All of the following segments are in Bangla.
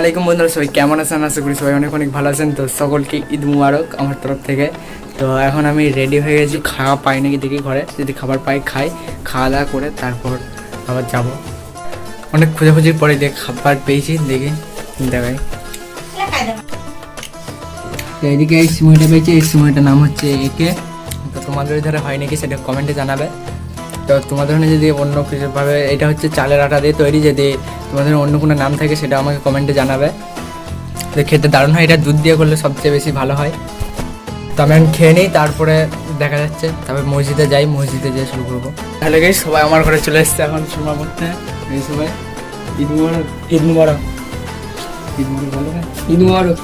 আলাইকুম বন্ধুরা, সবাই কেমন আছেন? আশা করি সবাই অনেক অনেক ভালো আছেন। তো সকলকে ঈদ মুবারক আমার তরফ থেকে। তো এখন আমি রেডি হয়ে গেছি, খাওয়া পাই নাকি দেখি ঘরে। যদি খাবার পাই, খাই, খাওয়া দাওয়া করে তারপর আবার যাব। অনেক খোঁজাখুঁজির পরে দেখ, খাবার পেয়েছি, দেখি। দেখাই। তো এদিকে এই সময়টা পেয়েছি, এই সময়টার নাম হচ্ছে একে তো তোমাদের ধারে হয় নাকি সেটা কমেন্টে জানাবে। তো তোমাদের ওখানে যদি অন্য কিছুভাবে এটা হচ্ছে চালের আটা দিয়ে তৈরি যদি তোমাদের অন্য কোনো নাম থাকে সেটা আমাকে কমেন্টে জানাবে। তো খেতে দারুণ হয় এটা দুধ দিয়ে করলে সবচেয়ে বেশি ভালো হয়। তো আমি এখন খেয়ে নিই তারপরে দেখা যাচ্ছে। তারপরে মসজিদে যাই মসজিদে যেয়ে শুরু করব। তাহলে গেই সবাই আমার ঘরে চলে এসছে এখন সময় করতে। এই সবাই ঈদ মুবারক। ঈদ মুবারক। ঈদ মুবারক ভালো ঈদ মুবারক।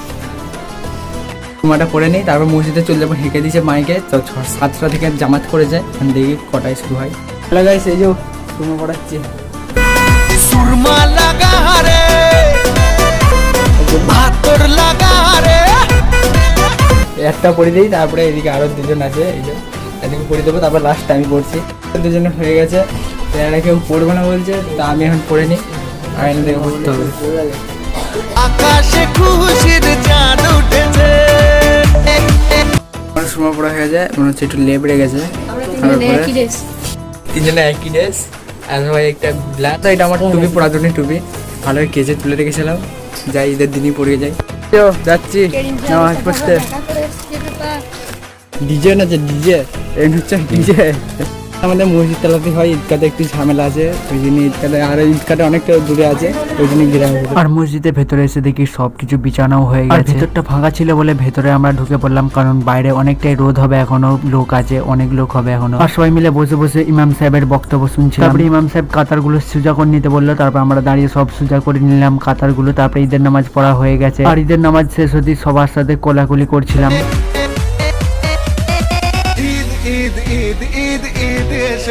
তোমাটা পরে নিই তারপর মসজিদে চলে যাব হেঁকে দিয়েছে মাইকে। তো সাতটা থেকে জামাত করে যায় দেখি কটায় শুরু হয়। হ্যালো গাইস এই যে তুমি পড়াচ্ছি। সুরমা লাগা রে ভাতর লাগা রে একটা পড়ে দিই তারপরে এদিকে আরও দুজন আছে এই যে এদিকে পড়ে দেবো তারপর লাস্ট আমি পড়ছি। দুজনে হয়ে গেছে এরা কেউ পড়বে না বলছে তা আমি এখন পড়ে নিই আর এনে দেখে পড়তে হবে। আকাশে খুশির চাঁদ উঠেছে। আমার সময় পড়া হয়ে যায় মনে হচ্ছে একটু লেবড়ে গেছে। তারপরে তিনজনে একই ড্রেস আর ভাই একটা ব্ল্যাক তো এটা আমার টুপি পড়াতুনি টুপি। ভালোই কেজে তুলে রেখেছিলাম। যাই ঈদের দিনই পড়ে যাই। তো যাচ্ছি। নামাজ পড়তে ডিজে না যে ডিজে এই হচ্ছে ডিজে। আমাদের মসজিদ তলাতে হয় ঈদকাতে একটু ঝামেলা আছে ওই জন্য ঈদকাতে আর ঈদকাতে অনেকটা দূরে আছে ওই জন্য গ্রাম আর মসজিদের ভেতরে এসে দেখি সবকিছু বিছানাও হয়ে গেছে। ভেতরটা ফাঁকা ছিল বলে ভেতরে আমরা ঢুকে পড়লাম কারণ বাইরে অনেকটাই রোদ হবে এখনও লোক আছে অনেক লোক হবে এখনও। আর সবাই মিলে বসে বসে ইমাম সাহেবের বক্তব্য শুনছিলাম। তারপরে ইমাম সাহেব কাতারগুলো সুজা করে নিতে বলল তারপর আমরা দাঁড়িয়ে সব সুজা করে নিলাম কাতারগুলো তারপরে ঈদের নামাজ পড়া হয়ে গেছে। আর ঈদের নামাজ শেষ হতে সবার সাথে কোলাকুলি করছিলাম।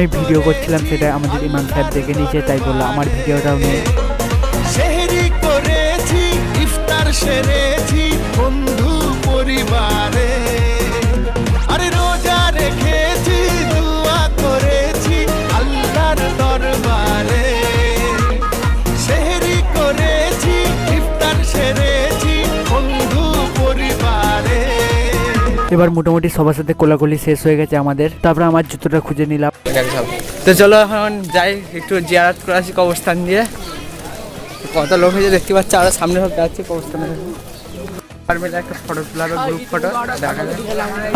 আমি ভিডিও করছিলাম, সেটা আমাদের ইমাম সাহেব দেখে নিয়েছে, তাই বলল, আমার ভিডিওটাও নেই। করেছি, ইফতার সেরেছি, বন্ধু পরিবারে। আরে রোজা রেখেছি, দোয়া করেছি, আল্লাহর দরবারে। এবার মোটামুটি সবার সাথে কোলাকুলি শেষ হয়ে গেছে আমাদের। তারপরে আমার জুতোটা খুঁজে নিলাম। তো চলো এখন যাই, একটু জিয়ারাত করে আসি কবরস্থান দিয়ে। কত লোক হয়েছে দেখতে পাচ্ছি, আরও সামনে সব যাচ্ছে কবরস্থানে।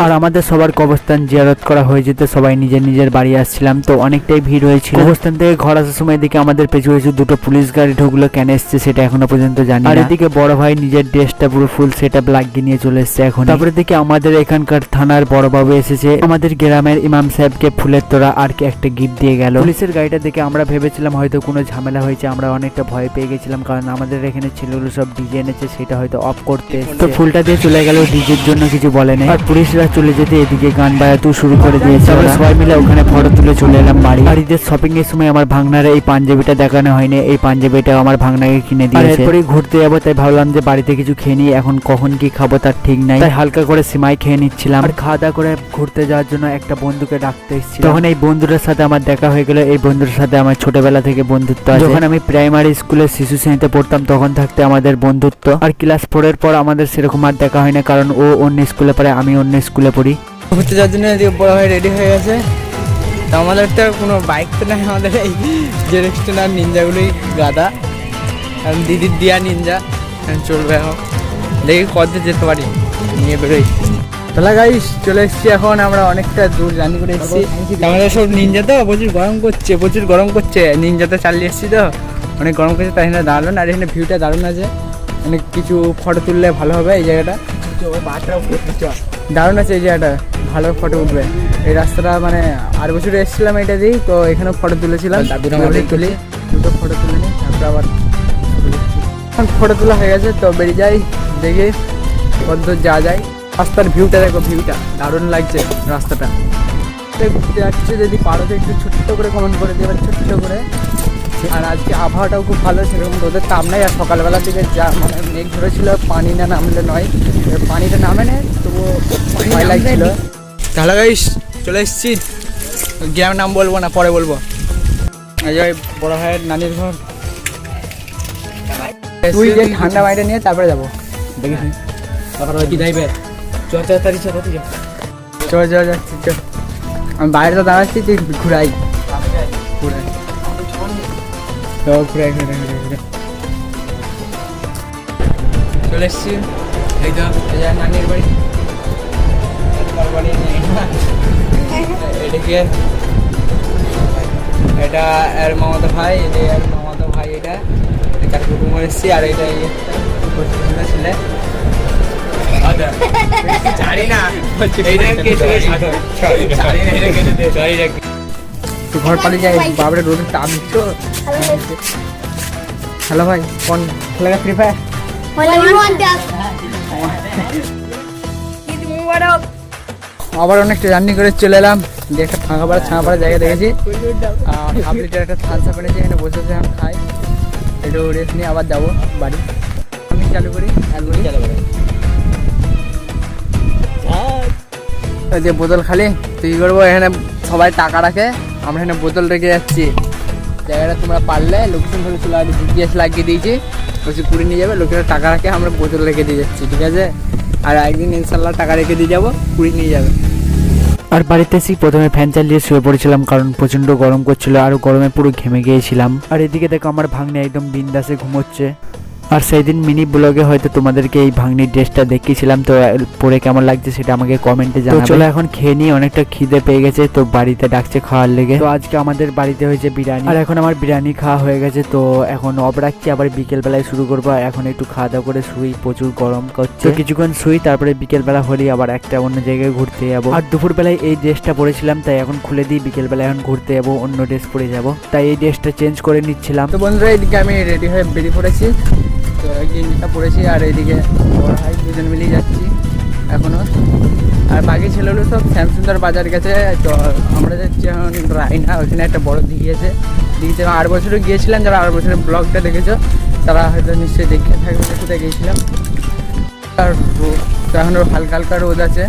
আর আমাদের সবার কবরস্থান জিয়ারত করা হয়ে যেত সবাই নিজের নিজের বাড়ি আসছিলাম তো অনেকটাই ভিড় হয়েছিল। কবরস্থান থেকে ঘর আসার সময় দিকে আমাদের পেছু পেছু দুটো পুলিশ গাড়ি ঢুকলো কেন এসছে সেটা এখনও পর্যন্ত জানি আর এদিকে বড় ভাই নিজের ড্রেসটা পুরো ফুল সেট আপ লাগিয়ে নিয়ে চলে এসছে এখন তারপরে দিকে আমাদের এখানকার থানার বড় বাবু এসেছে। আমাদের গ্রামের ইমাম সাহেবকে ফুলের তোড়া আর কি একটা গিফট দিয়ে গেল। পুলিশের গাড়িটা দেখে আমরা ভেবেছিলাম হয়তো কোনো ঝামেলা হয়েছে আমরা অনেকটা ভয় পেয়ে গেছিলাম কারণ আমাদের এখানে ছেলেগুলো সব ডিজে এনেছে সেটা হয়তো অফ করতে তো ফুলটা দিয়ে চলে গেল ডিজের জন্য কিছু বলে বলেনি আর পুলিশরা চলে যেতে এদিকে গান বাজাতেও শুরু করে দিয়েছে আমরা সবাই মিলে ওখানে ফটো তুলে চলে এলাম বাড়ি। আর ঈদের শপিং এর সময় আমার ভাগনারে এই পাঞ্জাবিটা দেখানো হয়নি এই পাঞ্জাবিটা আমার ভাগনাকে কিনে দিয়েছে। এরপরে ঘুরতে যাব তাই ভাবলাম যে বাড়িতে কিছু খেয়ে নিই এখন কখন কি খাব তার ঠিক নাই। তাই হালকা করে সিমাই খেয়ে নিচ্ছিলাম। আর খাওয়া দাওয়া করে ঘুরতে যাওয়ার জন্য একটা বন্ধুকে ডাকতে এসেছি তখন এই বন্ধুটার সাথে আমার দেখা হয়ে গেল এই বন্ধুর সাথে আমার ছোটবেলা থেকে বন্ধুত্ব আছে। যখন আমি প্রাইমারি স্কুলে শিশু শ্রেণীতে পড়তাম তখন থাকতে আমাদের বন্ধুত্ব। আর ক্লাস ফোরের পর আমাদের সেরকম আর দেখা হয় না কারণ ও অন্য স্কুলে পড়ে আমি অন্য স্কুলে পড়ি। ঘুরতে যাওয়ার জন্য বড় ভাই রেডি হয়ে গেছে। তো আমাদের তো কোনো বাইক তো নাই আমাদের এই জেরেক্সটন আর নিনজাগুলোই গাদা কারণ দিদির দিয়া নিনজা এখন চলবে এখন। দেখি কত যেতে পারি নিয়ে বেরোই। তাহলে গাইস চলে এসেছি এখন আমরা অনেকটা দূর জার্নি করে এসেছি। আমাদের সব নিনজা তো প্রচুর গরম করছে প্রচুর গরম করছে। নিনজাতে চালিয়ে এসেছি তো অনেক গরম করছে তাই এখানে দারুণ আর এখানে ভিউটা দারুণ আছে। অনেক কিছু ফটো তুললে ভালো হবে এই জায়গাটা। দারুণ আছে এই জায়গাটা ভালো ফটো উঠবে। এই রাস্তাটা মানে আর বছর এসেছিলাম এটা দিয়েই তো এখানে ফটো তুলেছিলাম। তুলি। দুটো ফটো তুলে নিই তারপরে আবার ফটো তোলা হয়ে গেছে তো বেরিয়ে যাই দেখি কত দূর যাওয়া যায় রাস্তার ভিউটা দেখো ভিউটা দারুণ লাগছে রাস্তাটা। ঘুরতে যাচ্ছে যদি পারো তো একটু ছোট্ট করে কমেন্ট করে দেবে ছোট্ট করে। আর আজকে আবহাওয়াটাও খুব ভালো সেরকম রোদের তাপ নাই আর সকালবেলা থেকে যা মানে মেঘ ধরেছিল পানি না নামলে নয়। পানিটা নামে না তবুও ভয় লাগছিল। তাহলে গাইস চলে এসেছি। গ্রামের নাম বলব না পরে বলব। এই যে বড় ভাইয়ের নানির ঘর। তুই যে ঠান্ডা বাইরে নিয়ে তারপরে যাব। দেখিস তারপরে কি যাইবে চ চ তারি চ তারি চ। চ আমি বাইরে তো দাঁড়াচ্ছি তুই ঘুরাই। ঘুরাই। তো ঘুরাই ঘুরাই ঘুরাই ঘুরাই চলে এসছি এই তো নানির বাড়ি এটা কি এটা এর মামাতো ভাই এটা এর মামাতো ভাই এটা এটার কুটুম এসছি আর এটা ছেলে জানি না এইটা কেটে জানি না এটা কেটে দে তুই ঘর পালিয়ে যাই। বাবরে রোদে তাপ দিচ্ছ। হ্যালো ভাই কোন খেলা ফ্রি ফায়ার? আবার অনেকটা জার্নি করে চলে এলাম। যে একটা ফাঁকা পাড়া ছাঁকা পাড়া জায়গা দেখেছি। আর হাফ লিটার একটা থানসা পেনেছি এখানে বসে বসে এখন খাই। একটু রেস্ট নিয়ে আবার যাব বাড়ি। আমি চালু করি একবারই চালু করি যে বোতল খালি তুই কি করব? এখানে সবাই টাকা রাখে। আমরা এখানে বোতল রেখে যাচ্ছি। জায়গাটা তোমরা পারলে, লোকেশন ধরে চলে আসবে জিপিএস লাগিয়ে দিয়েছি। বলছি কুড়ি নিয়ে যাবে, লোকেরা টাকা রাখে, আমরা বোতল রেখে দিয়ে যাচ্ছি, ঠিক আছে? আর একদিন ইনশাল্লাহ টাকা রেখে দিয়ে যাব কুড়ি নিয়ে যাবে। আর বাড়িতে এসেই প্রথমে ফ্যান চালিয়ে শুয়ে পড়েছিলাম, কারণ প্রচণ্ড গরম করছিল আর গরমে পুরো ঘেমে গিয়েছিলাম। আর এদিকে দেখো আমার ভাগ্নে একদম বিন্দাসে ঘুমোচ্ছে। আর সেই দিন মিনি ব্লগে হয়তো তোমাদেরকে এই ভাঙনির ড্রেসটা দেখিয়েছিলাম তো পরে কেমন লাগছে সেটা আমাকে কমেন্টে জানাবে। চলো এখন খেয়ে নিয়ে অনেকটা খিদে পেয়ে গেছে তো বাড়িতে ডাকছে খাওয়ার লেগে। তো আজকে আমাদের বাড়িতে হয়েছে বিরিয়ানি। আর এখন আমার বিরিয়ানি খাওয়া হয়ে গেছে তো এখন অব রাখছি আবার বিকেল বেলায় শুরু করব। আর এখন একটু খাওয়া দাওয়া করে শুই প্রচুর গরম করছে। কিছুক্ষণ শুই তারপরে বিকেল বেলা হলেই আবার একটা অন্য জায়গায় ঘুরতে যাব। আর দুপুর বেলায় এই ড্রেসটা পরেছিলাম তাই এখন খুলে দিই বিকেল বেলায় এখন ঘুরতে যাব অন্য ড্রেস পরে যাব। তাই এই ড্রেসটা চেঞ্জ করে নিচ্ছিলাম। তো বন্ধুরা এদিকে আমি রেডি হয়ে বেরিয়ে পড়েছি। তো এই গেঞ্জিটা পরেছি আর এইদিকে বড় ভাই দুজন মিলেই যাচ্ছি এখনও। আর বাকি ছেলেগুলো সব শ্যামসুন্দর বাজার গেছে, তো আমরা যাচ্ছি এখন রায়না ওখানে একটা বড় দিঘি আছে। দিঘিতে আট বছরও গিয়েছিলাম, যারা আট বছরের ব্লগটা দেখেছ, তারা হয়তো নিশ্চয়ই দেখে থাকবে কোথায় গিয়েছিলাম। আর তো এখন হালকা হালকা রোদ আছে।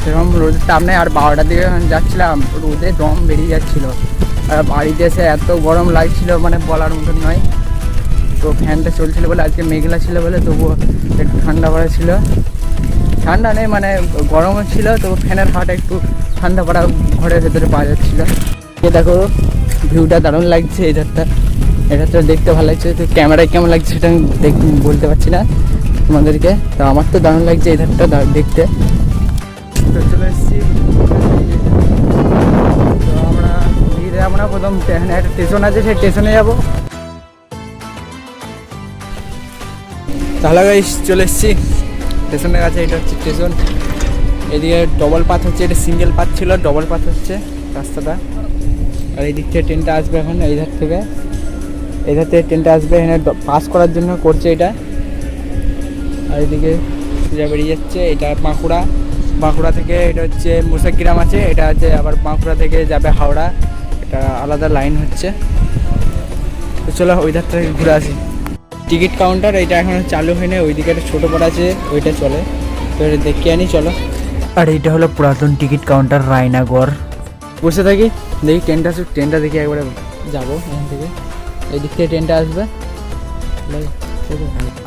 সেরকম রোদের তাপ নেই, আর বারোটার দিকে যাচ্ছিলাম, রোদে দম বেরিয়ে যাচ্ছিল। আর বাড়িতে এসে এত গরম লাগছিল মানে বলার মতন নয়। তো ফ্যানটা চলছিল বলে আজকে মেঘলা ছিল বলে তবুও একটু ঠান্ডা পড়া ছিল। ঠান্ডা নেই মানে গরমও ছিল তবু ফ্যানের হাওয়াটা একটু ঠান্ডা পড়া ঘরের ভেতরে পাওয়া যাচ্ছিল। এ দেখো ভিউটা দারুণ লাগছে এই এটা তো দেখতে ভালো লাগছে। তো ক্যামেরায় কেমন লাগছে সেটা আমি বলতে পারছি না তোমাদেরকে। তো আমার তো দারুণ লাগছে এই ধারটা দেখতে। তো চলে এসেছি। তো আমরা না প্রথম একটা স্টেশন আছে, সেই স্টেশনে যাব। তাহলে গাইস চলে এসেছি। স্টেশনের কাছে, এটা হচ্ছে স্টেশন। এদিকে ডবল পাথ হচ্ছে, এটা সিঙ্গেল পাথ ছিল ডবল পাথ হচ্ছে রাস্তাটা। আর এই দিক থেকে ট্রেনটা আসবে এখন, এই ধার থেকে। এই ধার থেকে ট্রেনটা আসবে, এখানে পাস করার জন্য করছে এটা। আর এদিকে সোজা বেরিয়ে যাচ্ছে, এটা বাঁকুড়া। বাঁকুড়া থেকে এটা হচ্ছে মুসাগ্রাম আছে, এটা হচ্ছে আবার বাঁকুড়া থেকে যাবে হাওড়া। এটা আলাদা লাইন হচ্ছে। তো চলো ওই ধার থেকে ঘুরে আসি। টিকিট কাউন্টার এটা এখন চালু হয়নি ওইদিকে একটা ছোটো পড়া আছে ওইটা চলে। তো এটা দেখে আনি চলো। আর এটা হলো পুরাতন টিকিট কাউন্টার রায়নাগড় বসে থাকি দেখি ট্রেনটা আসুক ট্রেনটা দেখি একবারে যাব এখান থেকে। এই দিক থেকে ট্রেনটা আসবে।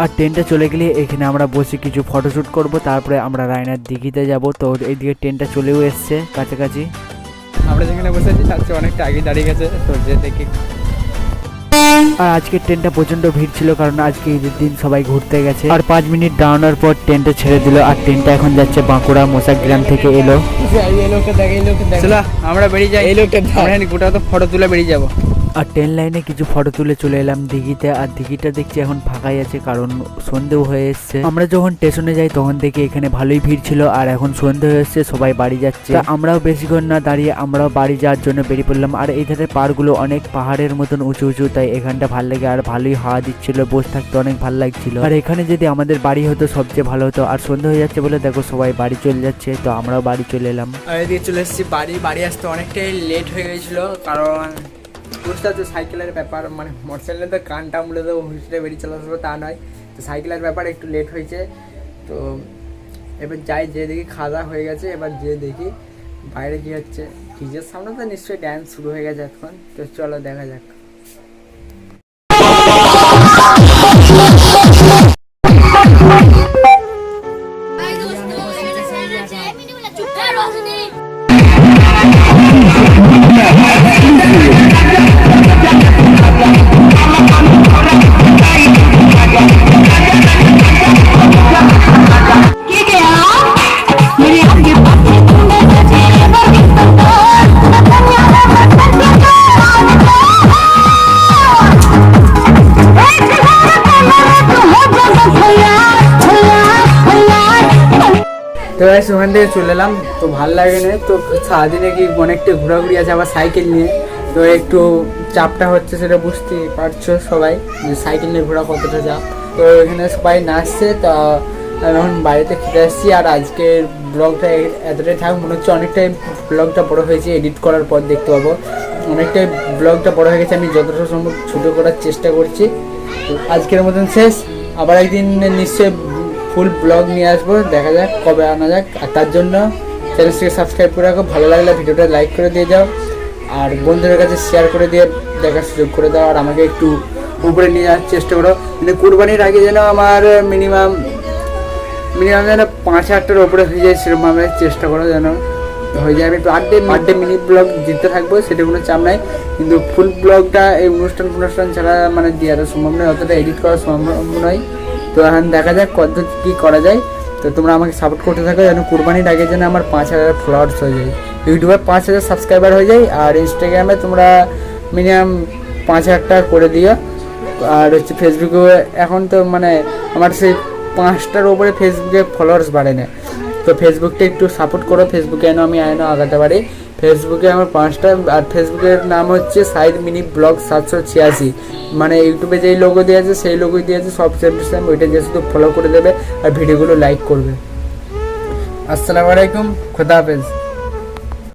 আর ট্রেনটা চলে গেলে এখানে আমরা বসে কিছু ফটোশ্যুট করব তারপরে আমরা রায়নার দিঘিতে যাব। তো এইদিকে ট্রেনটা চলেও এসছে কাছাকাছি। আমরা যেখানে বসে আছি তার চেয়ে অনেকটা আগে দাঁড়িয়ে গেছে তো যে দেখি আর আজকে ট্রেনটা প্রচণ্ড ভিড় ছিল কারণ আজকে ঈদের দিন সবাই ঘুরতে গেছে। আর পাঁচ মিনিট দাঁড়ানোর পর ট্রেনটা ছেড়ে দিল আর ট্রেনটা এখন যাচ্ছে বাঁকুড়া মোসাগ্রাম থেকে এলো। আমরা বেরিয়ে যাই। এই লোকটা গোটা তো ফটো তুলে বেরিয়ে যাব। আর ট্রেন লাইনে কিছু ফটো তুলে চলে এলাম দিঘিতে। আর দিঘিটা দেখছি এখন ফাঁকাই আছে, কারণ সন্ধেও হয়ে এসছে। আমরা যখন স্টেশনে যাই, তখন দেখি এখানে ভালোই ভিড় ছিল, আর এখন সন্ধে হয়ে এসছে, সবাই বাড়ি যাচ্ছে। আমরাও বেশিক্ষণ না দাঁড়িয়ে আমরাও বাড়ি যাওয়ার জন্য বেরিয়ে পড়লাম। আর এই ধারে পাড়গুলো অনেক পাহাড়ের মতন উঁচু উঁচু, তাই এখানটা ভালো লাগে, আর ভালোই হাওয়া দিচ্ছিল, বসে থাকতে অনেক ভালো লাগছিল। আর এখানে যদি আমাদের বাড়ি হতো, সবচেয়ে ভালো হতো। আর সন্ধে হয়ে যাচ্ছে বলে দেখো, সবাই বাড়ি চলে যাচ্ছে, তো আমরাও বাড়ি চলে এলাম। আর এদিকে চলে এসেছি বাড়ি। বাড়ি আসতে অনেকটাই লেট হয়ে গেছিল, কারণ বুঝতে পারছ, সাইকেলের ব্যাপার মানে মোটরসাইকেলে তো কানটা মূলে তো হুইসে বেরিয়ে চলে আসবে, তা নয়। তো সাইকেলের ব্যাপার একটু লেট হয়েছে। তো এবার যাই, যে দেখি খাওয়া দাওয়া হয়ে গেছে, এবার যে দেখি বাইরে কী হচ্ছে। ডিজের সামনে তো নিশ্চয়ই ড্যান্স শুরু হয়ে গেছে এখন তো চলো দেখা যাক। তো গাইস ওখান থেকে চলে এলাম। তো ভালো লাগে না, তো সারাদিনে কি অনেকটা ঘোরাঘুরি আছে আবার সাইকেল নিয়ে? তো একটু চাপটা হচ্ছে সেটা বুঝতে পারছ সবাই, যে সাইকেল নিয়ে ঘোরা কতটা চাপ। তো এখানে সবাই নাচছে, তা আমি এখন বাড়িতে খেতে আসছি, আর আজকের ব্লগটা এতটাই থাক, মনে হচ্ছে অনেকটাই ব্লগটা বড় হয়েছে এডিট করার পর দেখতে পাবো। অনেকটাই ব্লগটা বড় হয়ে গেছে, আমি যতটা সম্ভব ছোটো করার চেষ্টা করছি। তো আজকের মতন শেষ, আবার একদিন নিশ্চয়ই ফুল ব্লগ নিয়ে আসব, দেখা যাক কবে আনা যাক। আর তার জন্য চ্যানেলটিকে সাবস্ক্রাইব করে রাখো, ভালো লাগলে ভিডিওটা লাইক করে দিয়ে যাও। আর বন্ধুদের কাছে শেয়ার করে দিয়ে দেখার সুযোগ করে দাও, আর আমাকে একটু উপরে নিয়ে যাওয়ার চেষ্টা করো। মানে কুরবানির আগে যেন আমার মিনিমাম মিনিমাম যেন পাঁচ হাজারটার ওপরে হয়ে যায় সেরকমভাবে চেষ্টা করো যেন হয়ে যায়। আমি per day per day mini blog দিতে থাকব, সেটা কোনো চাপ নাই। কিন্তু ফুল ব্লগটা এই অনুষ্ঠান অনুষ্ঠান ছাড়া মানে দেওয়াটা সম্ভব নয়, অতটা এডিট করা সম্ভব নয়। তো এখন দেখা যাক কত কী করা যায়। তো তোমরা আমাকে সাপোর্ট করতে থাকো যেন কুরবানির আগে যেন আমার পাঁচ হাজার ফলোয়ার্স হয়ে যায়। ইউটিউবে পাঁচ হাজার সাবস্ক্রাইবার হয়ে যায় আর ইনস্টাগ্রামে তোমরা মিনিমাম পাঁচ হাজার টাকা করে দিও। আর হচ্ছে ফেসবুকে এখন তো মানে আমার সেই পাঁচটার ওপরে ফেসবুকে ফলোয়ার্স বাড়ে না। তো ফেসবুকটা একটু সাপোর্ট করো, ফেসবুকে যেন আমি আয়নো আগাতে পারি। ফেসবুকে আমার পাঁচটা, আর ফেসবুকের নাম হচ্ছে সাইড মিনি ব্লগ সাতশো ছিয়াশি। মানে ইউটিউবে যেই লোগো দিয়ে আছে, সেই লোগোই দিয়ে আছে, সব সেম সেম ওইটা দিয়ে শুধু ফলো করে দেবে আর ভিডিওগুলো লাইক করবে। আসসালামু আলাইকুম, খোদা হাফেজ।